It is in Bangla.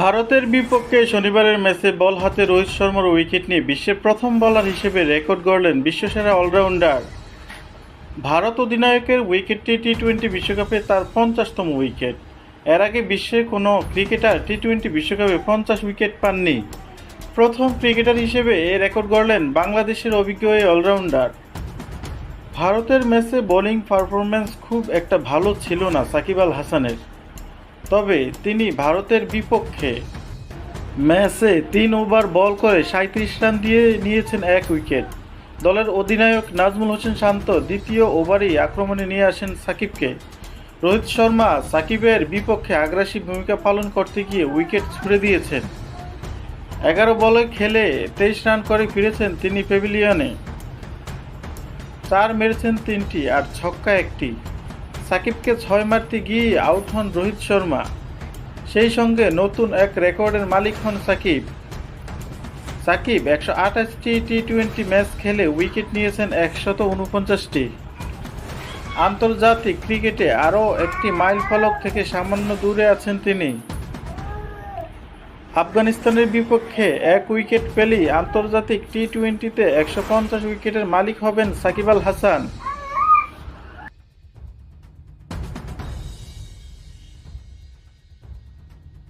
ভারতের বিপক্ষে শনিবারের ম্যাচে বল হাতে রোহিত শর্মার উইকেট নিয়ে বিশ্বের প্রথম বোলার হিসেবে রেকর্ড গড়লেন বিশ্বসেরা অলরাউন্ডার। ভারত অধিনায়কের উইকেটটি টি টোয়েন্টি বিশ্বকাপে তার পঞ্চাশতম উইকেট। এর আগে বিশ্বের কোনো ক্রিকেটার টি টোয়েন্টি বিশ্বকাপে পঞ্চাশ উইকেট পাননি। প্রথম ক্রিকেটার হিসেবে এ রেকর্ড গড়লেন বাংলাদেশের অভিজ্ঞ এই অলরাউন্ডার। ভারতের ম্যাচে বোলিং পারফরম্যান্স খুব একটা ভালো ছিল না সাকিব আল হাসানের। তবে তিনি ভারতের বিপক্ষে ম্যাচে তিন ওভার বল করে সাঁত্রিশ রান দিয়ে নিয়েছেন এক উইকেট। দলের অধিনায়ক নাজমুল হোসেন শান্ত দ্বিতীয় ওভারেই আক্রমণে নিয়ে আসেন সাকিবকে। রোহিত শর্মা সাকিবের বিপক্ষে আগ্রাসী ভূমিকা পালন করতে গিয়ে উইকেট ছুড়ে দিয়েছেন। এগারো বলে খেলে তেইশ রান করে ফিরেছেন তিনি প্যাভিলিয়নে চার মেরেছেন তিনটি আর ছক্কা একটি। সাকিবকে ছয় মারতে গিয়ে আউট হন রোহিত শর্মা। সেই সঙ্গে নতুন এক রেকর্ডের মালিক হন সাকিব। সাকিব একশো আঠাশটি টি টোয়েন্টি ম্যাচ খেলে উইকেট নিয়েছেন একশত উনপঞ্চাশটি। আন্তর্জাতিক ক্রিকেটে আরও একটি মাইল ফলক থেকে সামান্য দূরে আছেন তিনি। আফগানিস্তানের বিপক্ষে এক উইকেট পেলেই আন্তর্জাতিক টি টোয়েন্টিতে একশো পঞ্চাশ উইকেটের মালিক হবেন সাকিব আল হাসান।